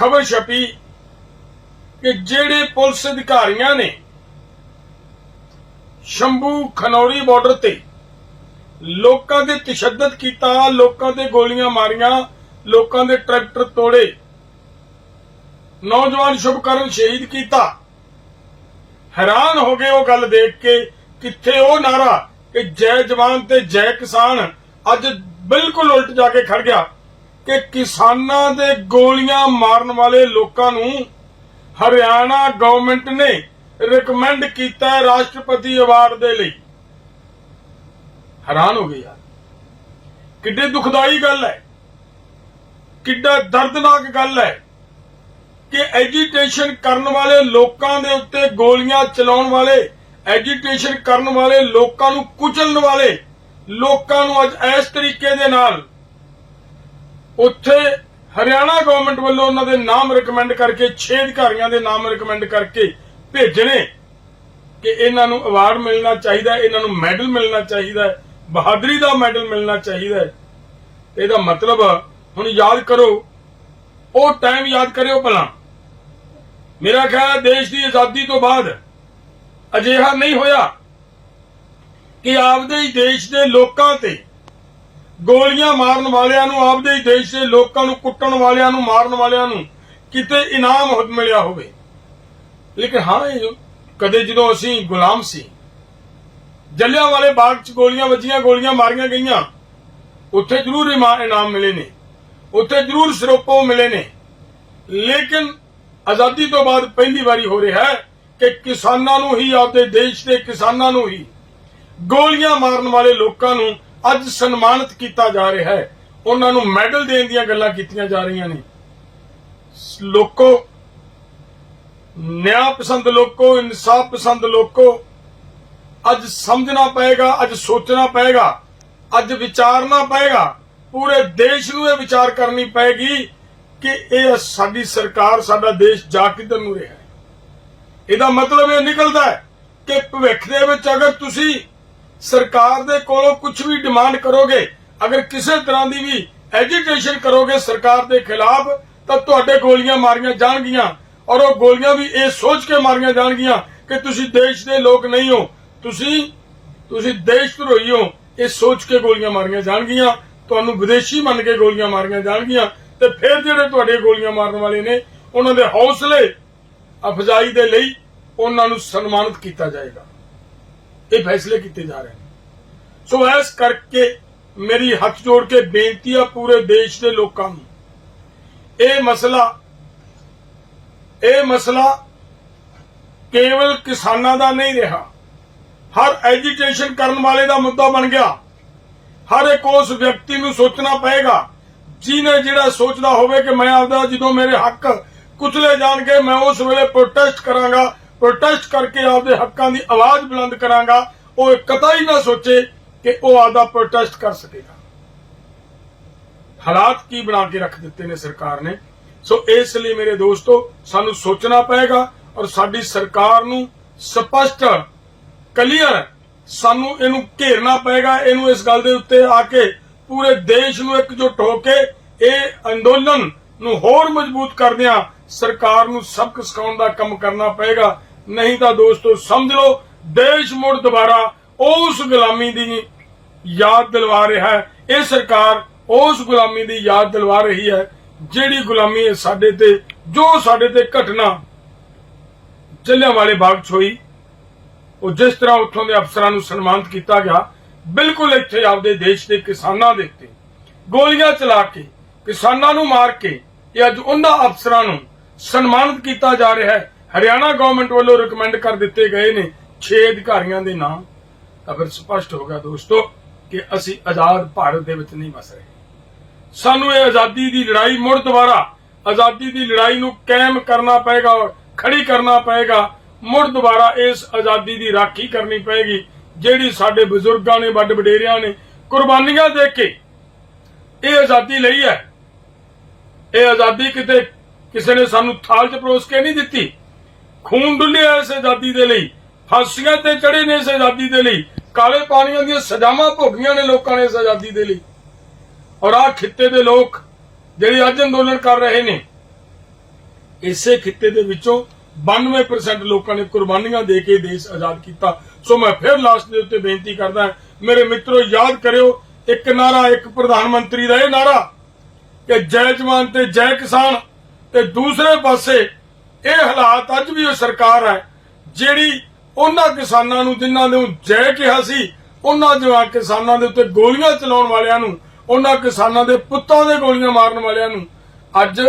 ਖਬਰ ਛਪੀ ਕਿ ਜਿਹੜੇ ਪੁਲਿਸ ਅਧਿਕਾਰੀਆਂ ਨੇ ਸ਼ੰਭੂ ਖਨੌਰੀ ਬਾਰਡਰ ਤੇ ਲੋਕਾਂ ਦੇ ਤਸ਼ੱਦਦ ਕੀਤਾ, ਲੋਕਾਂ ਤੇ ਗੋਲੀਆਂ ਮਾਰੀਆਂ, ਲੋਕਾਂ ਦੇ ਟਰੈਕਟਰ ਤੋੜੇ, ਨੌਜਵਾਨ ਸ਼ੁਭਕਰਨ ਸ਼ਹੀਦ ਕੀਤਾ। ਹੈਰਾਨ ਹੋ ਗਏ ਉਹ ਗੱਲ ਦੇਖ ਕੇ ਕਿੱਥੇ ਉਹ ਨਾਰਾ ਕਿ ਜੈ ਜਵਾਨ ਤੇ ਜੈ ਕਿਸਾਨ ਅੱਜ ਬਿਲਕੁਲ ਉਲਟ ਜਾ ਕੇ ਖੜ ਗਿਆ। ਕਿ ਕਿਸਾਨਾਂ ਦੇ ਗੋਲੀਆਂ ਮਾਰਨ ਵਾਲੇ ਲੋਕਾਂ ਨੂੰ ਹਰਿਆਣਾ ਗਵਰਨਮੈਂਟ ਨੇ ਰეკਮੈਂਡ ਕੀਤਾ ਹੈ ਰਾਸ਼ਟਰਪਤੀ ਅਵਾਰਡ ਦੇ ਲਈ। ਹੈਰਾਨ ਹੋ ਗਏ ਕਿੱਡੇ ਦੁਖਦਾਈ ਗੱਲ ਹੈ। ਕਿੱਡਾ ਦਰਦਨਾਕ ਗੱਲ ਹੈ ਕਿ ਐਜੀਟੇਸ਼ਨ ਕਰਨ ਵਾਲੇ ਲੋਕਾਂ ਦੇ ਉੱਤੇ ਗੋਲੀਆਂ ਚਲਾਉਣ ਵਾਲੇ ਐਜੀਟੇਸ਼ਨ ਕਰਨ ਵਾਲੇ ਲੋਕਾਂ ਨੂੰ ਕੁਚਲਣ ਵਾਲੇ ਲੋਕਾਂ ਨੂੰ ਅੱਜ ਇਸ ਤਰੀਕੇ ਦੇ ਨਾਲ ਉੱਥੇ ਹਰਿਆਣਾ ਗਵਰਨਮੈਂਟ ਵੱਲੋਂ ਉਹਨਾਂ ਦੇ ਨਾਮ ਰეკਮੈਂਡ ਕਰਕੇ, ਛੇ ਅਧਿਕਾਰੀਆਂ ਦੇ ਨਾਮ ਰეკਮੈਂਡ ਕਰਕੇ ਭੇਜਣੇ ਕਿ ਇਹਨਾਂ ਨੂੰ ਅਵਾਰਡ ਮਿਲਣਾ ਚਾਹੀਦਾ, ਇਹਨਾਂ ਨੂੰ ਮੈਡਲ ਮਿਲਣਾ ਚਾਹੀਦਾ, ਬਹਾਦਰੀ ਦਾ ਮੈਡਲ ਮਿਲਣਾ ਚਾਹੀਦਾ ਇਹਦਾ ਮਤਲਬ ਹੁਣ ਯਾਦ ਕਰੋ, ਉਹ ਟਾਈਮ ਯਾਦ ਕਰਿਓ ਭਲਾ। ਮੇਰਾ ਖਿਆਲ ਦੇਸ਼ ਦੀ ਆਜ਼ਾਦੀ ਤੋਂ ਬਾਅਦ ਅਜਿਹਾ ਨਹੀਂ ਹੋਇਆ ਕਿ ਆਪਦੇ ਹੀ ਦੇਸ਼ ਦੇ ਲੋਕਾਂ ਤੇ ਗੋਲੀਆਂ ਮਾਰਨ ਵਾਲਿਆਂ ਨੂੰ, ਆਪਦੇ ਹੀ ਦੇਸ਼ ਦੇ ਲੋਕਾਂ ਨੂੰ, ਕੁੱਟਣ ਵਾਲਿਆਂ ਨੂੰ, ਮਾਰਨ ਵਾਲਿਆਂ ਨੂੰ ਕਿਤੇ ਇਨਾਮ ਮਿਲਿਆ ਹੋਵੇ। ਲੇਕਿਨ ਹਾਂ, ਇਹ ਕਦੇ ਜਦੋਂ ਅਸੀਂ ਗੁਲਾਮ ਸੀ, ਜੱਲਿਆਂ ਵਾਲੇ ਬਾਗ 'ਚ ਗੋਲੀਆਂ ਵੱਜੀਆਂ, ਗੋਲੀਆਂ ਮਾਰੀਆਂ ਗਈਆਂ, ਉੱਥੇ ਜ਼ਰੂਰ ਇਮਾ- ਇਨਾਮ ਮਿਲੇ ਨੇ, ਉੱਥੇ ਜ਼ਰੂਰ ਸਰੋਪੋ ਮਿਲੇ ਨੇ। ਲੇਕਿਨ ਆਜ਼ਾਦੀ ਤੋਂ ਬਾਅਦ ਪਹਿਲੀ ਵਾਰੀ ਹੋ ਰਿਹਾ ਹੈ ਕਿ ਕਿਸਾਨਾਂ ਨੂੰ ਹੀ, ਆਪਦੇ ਦੇਸ਼ ਦੇ ਕਿਸਾਨਾਂ ਨੂੰ ਹੀ ਗੋਲੀਆਂ ਮਾਰਨ ਵਾਲੇ ਲੋਕਾਂ ਨੂੰ ਅੱਜ ਸਨਮਾਨਿਤ ਕੀਤਾ ਜਾ ਰਿਹਾ ਹੈ। ਉਹਨਾਂ ਨੂੰ ਮੈਡਲ ਦੇਣ ਦੀਆਂ ਗੱਲਾਂ ਕੀਤੀਆਂ ਜਾ ਰਹੀਆਂ ਨੇ। ਲੋਕੋ, ਨਿਆਂ ਪਸੰਦ ਲੋਕੋ, ਇਨਸਾਫ ਪਸੰਦ ਲੋਕੋ, ਅੱਜ ਸਮਝਣਾ ਪਏਗਾ, ਅੱਜ ਸੋਚਣਾ ਪਏਗਾ, ਅੱਜ ਵਿਚਾਰਨਾ ਪਏਗਾ। ਪੂਰੇ ਦੇਸ਼ ਨੂੰ ਇਹ ਵਿਚਾਰ ਕਰਨੀ ਪਏਗੀ ਕਿ ਇਹ ਸਾਡੀ ਸਰਕਾਰ, ਸਾਡਾ ਦੇਸ਼ ਜਾ ਕਿੱਧਰ ਨੂੰ ਰਿਹਾ ਹੈ। ਇਹਦਾ ਮਤਲਬ ਇਹ ਨਿਕਲਦਾ ਹੈ ਕਿ ਭਵਿੱਖ ਦੇ ਵਿੱਚ ਅਗਰ ਤੁਸੀਂ ਸਰਕਾਰ ਦੇ ਕੋਲੋਂ ਕੁਝ ਵੀ ਡਿਮਾਂਡ ਕਰੋਗੇ, ਅਗਰ ਕਿਸੇ ਤਰ੍ਹਾਂ ਦੀ ਵੀ ਐਜੀਟੇਸ਼ਨ ਕਰੋਗੇ ਸਰਕਾਰ ਦੇ ਖਿਲਾਫ, ਤਾਂ ਤੁਹਾਡੇ ਗੋਲੀਆਂ ਮਾਰੀਆਂ ਜਾਣਗੀਆਂ। ਔਰ ਉਹ ਗੋਲੀਆਂ ਵੀ ਇਹ ਸੋਚ ਕੇ ਮਾਰੀਆਂ ਜਾਣਗੀਆਂ ਕਿ ਤੁਸੀਂ ਦੇਸ਼ ਦੇ ਲੋਕ ਨਹੀਂ ਹੋ। ਤੁਸੀਂ ਤੁਸੀਂ ਦੇਸ਼ ਧਰੋਹੀ ਹੋ। ਇਹ ਸੋਚ ਕੇ ਗੋਲੀਆਂ ਮਾਰੀਆਂ ਜਾਣਗੀਆਂ। ਤੁਹਾਨੂੰ ਵਿਦੇਸ਼ੀ ਮੰਨ ਕੇ ਗੋਲੀਆਂ ਮਾਰੀਆਂ ਜਾਣਗੀਆਂ। ਤੇ ਫਿਰ ਜਿਹੜੇ ਤੁਹਾਡੇ ਗੋਲੀਆਂ ਮਾਰਨ ਵਾਲੇ ਨੇ, ਉਹਨਾਂ ਦੇ ਹੌਸਲੇ ਅਫਜ਼ਾਈ ਦੇ ਲਈ ਉਹਨਾਂ ਨੂੰ ਸਨਮਾਨਿਤ ਕੀਤਾ ਜਾਏਗਾ। ਇਹ ਫੈਸਲੇ ਕੀਤੇ ਜਾ ਰਹੇ ਨੇ। ਸੋ ਇਸ ਕਰਕੇ ਮੇਰੀ ਹੱਥ ਜੋੜ ਕੇ ਬੇਨਤੀ ਆ ਪੂਰੇ ਦੇਸ਼ ਦੇ ਲੋਕਾਂ ਨੂੰ, ਇਹ ਮਸਲਾ ਇਹ ਮਸਲਾ ਕੇਵਲ ਕਿਸਾਨਾਂ ਦਾ ਨਹੀਂ ਰਿਹਾ। ਹਰ ਐਜੀਟੇਸ਼ਨ ਕਰਨ ਵਾਲੇ ਦਾ ਮੁੱਦਾ ਬਣ ਗਿਆ। ਹਰ ਇੱਕ ਉਸ ਵਿਅਕਤੀ ਨੂੰ ਸੋਚਣਾ ਪਏਗਾ, ਜਿਹਨੇ ਜਿਹੜਾ ਸੋਚਦਾ ਹੋਵੇ ਕਿ ਮੈਂ ਆਪਦਾ ਜਦੋਂ ਮੇਰੇ ਹੱਕ ਕੁਚਲੇ ਜਾਣਗੇ, ਮੈਂ ਉਸ ਵੇਲੇ ਪ੍ਰੋਟੈਸਟ ਕਰਾਂਗਾ ਪ੍ਰੋਟੈਸਟ ਕਰਕੇ ਆਪਦੇ ਹੱਕਾਂ ਦੀ ਆਵਾਜ਼ ਬੁਲੰਦ ਕਰਾਂਗਾ। ਉਹ ਕਤਈ ਨਾ ਸੋਚੇ ਕਿ ਉਹ ਆਪਦਾ ਪ੍ਰੋਟੈਸਟ ਕਰ ਸਕੇਗਾ। ਹਾਲਾਤ ਕੀ ਬਣਾ ਕੇ ਰੱਖ ਦਿੱਤੇ ਨੇ ਸਰਕਾਰ ਨੇ। ਸੋ ਇਸ ਲਈ ਮੇਰੇ ਦੋਸਤੋ, ਸਾਨੂੰ ਸੋਚਣਾ ਪਏਗਾ ਔਰ ਸਾਡੀ ਸਰਕਾਰ ਨੂੰ ਸਪਸ਼ਟ, ਕਲੀਅਰ ਸਾਨੂੰ ਇਹਨੂੰ ਘੇਰਨਾ ਪਏਗਾ। ਇਹਨੂੰ ਇਸ ਗੱਲ ਦੇ ਉੱਤੇ ਆ ਕੇ ਪੂਰੇ ਦੇਸ਼ ਨੂੰ ਇਕਜੁੱਟ ਹੋ ਕੇ ਇਹ ਅੰਦੋਲਨ ਨੂੰ ਹੋਰ ਮਜ਼ਬੂਤ ਕਰਦਿਆਂ ਸਰਕਾਰ ਨੂੰ ਸਬਕ ਸਿਖਾਉਣ ਦਾ ਕੰਮ ਕਰਨਾ ਪਏਗਾ। ਨਹੀਂ ਤਾਂ ਦੋਸਤੋ, ਸਮਝ ਲਓ, ਦੇਸ਼ ਮੁੜ ਦੁਬਾਰਾ ਉਸ ਗੁਲਾਮੀ ਦੀ ਯਾਦ ਦਿਲਵਾ ਰਿਹਾ ਹੈ। ਇਹ ਸਰਕਾਰ ਉਸ ਗੁਲਾਮੀ ਦੀ ਯਾਦ ਦਿਲਵਾ ਰਹੀ ਹੈ, ਜਿਹੜੀ ਗੁਲਾਮੀ ਸਾਡੇ ਤੇ, ਜੋ ਸਾਡੇ ਤੇ ਘਟਨਾ ਜੱਲਿਆਂ ਵਾਲੇ ਬਾਗ 'ਚ ਹੋਈ, ਉਹ ਜਿਸ ਤਰ੍ਹਾਂ ਉੱਥੋਂ ਦੇ ਅਫਸਰਾਂ ਨੂੰ ਸਨਮਾਨਿਤ ਕੀਤਾ ਗਿਆ, ਬਿਲਕੁਲ ਇੱਥੇ ਆਪਦੇ ਦੇਸ਼ ਦੇ ਕਿਸਾਨਾਂ ਦੇ ਉੱਤੇ। ਗੋਲੀਆਂ ਚਲਾ ਕੇ, ਕਿਸਾਨਾਂ ਨੂੰ ਮਾਰ ਕੇ, ਇਹ ਅੱਜ ਉਹਨਾਂ ਅਫਸਰਾਂ ਨੂੰ ਸਨਮਾਨਿਤ ਕੀਤਾ ਜਾ ਰਿਹਾ ਹੈ ਹਰਿਆਣਾ ਗਵਰਨਮੈਂਟ ਵੱਲੋਂ ਰეკਮੈਂਡ ਕਰ ਦਿੱਤੇ ਗਏ ਨੇ 6 ਅਧਿਕਾਰੀਆਂ ਦੇ ਨਾਮ। ਤਾਂ ਫਿਰ ਸਪਸ਼ਟ ਹੋ ਗਿਆ ਦੋਸਤੋ ਕਿ ਅਸੀਂ ਆਜ਼ਾਦ ਭਾਰਤ ਦੇ ਵਿੱਚ ਨਹੀਂ ਵਸ ਰਹੇ। ਸਾਨੂੰ ਇਹ ਆਜ਼ਾਦੀ ਦੀ ਲੜਾਈ ਮੁੜ ਦੁਬਾਰਾ ਆਜ਼ਾਦੀ ਦੀ ਲੜਾਈ ਨੂੰ ਕਾਇਮ ਕਰਨਾ ਪਏਗਾ ਔਰ ਖੜੀ ਕਰਨਾ ਪਏਗਾ। ਮੁੜ ਦੁਬਾਰਾ ਇਸ ਆਜ਼ਾਦੀ ਦੀ ਰਾਖੀ ਕਰਨੀ ਪਏਗੀ, ਜਿਹੜੀ ਸਾਡੇ ਬਜ਼ੁਰਗਾਂ ਨੇ, ਵੱਡ ਵਡੇਰਿਆਂ ਨੇ ਕੁਰਬਾਨੀਆਂ ਦੇ ਕੇ ਇਹ ਆਜ਼ਾਦੀ ਲਈ ਹੈ। ਇਹ ਆਜ਼ਾਦੀ ਕਿਤੇ ਕਿਸੇ ਨੇ ਸਾਨੂੰ ਥਾਲ 'ਚ ਪਰੋਸ ਕੇ ਨਹੀਂ ਦਿੱਤੀ। ਖੂਨ ਡੁੱਲਿਆ ਇਸ ਆਜ਼ਾਦੀ ਦੇ ਲਈ। ਫਾਂਸੀਆਂ ਤੇ ਚੜੇ ਨੇ ਇਸ ਆਜ਼ਾਦੀ ਦੇ ਲਈ। ਕਾਲੇ ਪਾਣੀਆਂ ਦੀਆਂ ਸਜ਼ਾਵਾਂ ਭੋਗੀਆਂ ਨੇ ਲੋਕਾਂ ਨੇ ਇਸ ਆਜ਼ਾਦੀ ਦੇ ਲਈ। ਔਰ ਆਹ ਖਿੱਤੇ ਦੇ ਲੋਕ ਜਿਹੜੇ ਅੱਜ ਅੰਦੋਲਨ ਕਰ ਰਹੇ ਨੇ, ਇਸੇ ਖਿੱਤੇ ਦੇ ਵਿੱਚੋਂ 92% ਲੋਕਾਂ ਨੇ ਕੁਰਬਾਨੀਆਂ ਦੇ ਕੇ ਦੇਸ਼ ਆਜ਼ਾਦ ਕੀਤਾ। ਸੋ ਮੈਂ ਫਿਰ ਲਾਸਟ ਦੇ ਉੱਤੇ ਬੇਨਤੀ ਕਰਦਾ ਮੇਰੇ ਮਿੱਤਰੋ, ਯਾਦ ਕਰਿਓ, ਇੱਕ ਨਾਰਾ, ਇੱਕ ਪ੍ਰਧਾਨ ਮੰਤਰੀ ਦਾ ਇਹ ਨਾਰਾ ਕਿ ਜੈ ਜਵਾਨ ਤੇ ਜੈ ਕਿਸਾਨ ਤੇ ਦੂਸਰੇ ਪਾਸੇ ਇਹ ਹਾਲਾਤ ਅੱਜ ਵੀ ਉਹ ਸਰਕਾਰ ਹੈ, ਜਿਹੜੀ ਉਹਨਾਂ ਕਿਸਾਨਾਂ ਨੂੰ, ਜਿਨ੍ਹਾਂ ਨੂੰ ਜੈ ਕਿਹਾ ਸੀ, ਉਹਨਾਂ ਜਵਾਨ ਕਿਸਾਨਾਂ ਦੇ ਉੱਤੇ ਗੋਲੀਆਂ ਚਲਾਉਣ ਵਾਲਿਆਂ ਨੂੰ, ਉਹਨਾਂ ਕਿਸਾਨਾਂ ਦੇ ਪੁੱਤਾਂ ਦੇ ਗੋਲੀਆਂ ਮਾਰਨ ਵਾਲਿਆਂ ਨੂੰ, ਅੱਜ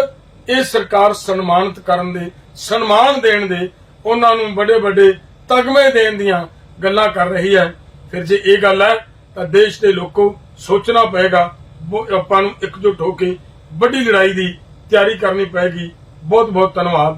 ਇਹ ਸਰਕਾਰ ਸਨਮਾਨਿਤ ਕਰਨ ਦੇ, ਸਨਮਾਨ ਦੇਣ ਦੇ, ਉਹਨਾਂ ਨੂੰ ਵੱਡੇ ਵੱਡੇ ਤਗਮੇ ਦੇਣ ਦੀਆਂ ਗੱਲਾਂ ਕਰ ਰਹੀ ਹੈ। ਫਿਰ ਜੇ ਇਹ ਗੱਲ ਹੈ, ਤਾਂ ਦੇਸ਼ ਦੇ ਲੋਕੋ ਸੋਚਣਾ ਪਏਗਾ ਆਪਾਂ ਨੂੰ ਇਕਜੁੱਟ ਹੋ ਕੇ ਵੱਡੀ ਲੜਾਈ ਦੀ ਤਿਆਰੀ ਕਰਨੀ ਪਏਗੀ। ਬਹੁਤ ਬਹੁਤ ਧੰਨਵਾਦ।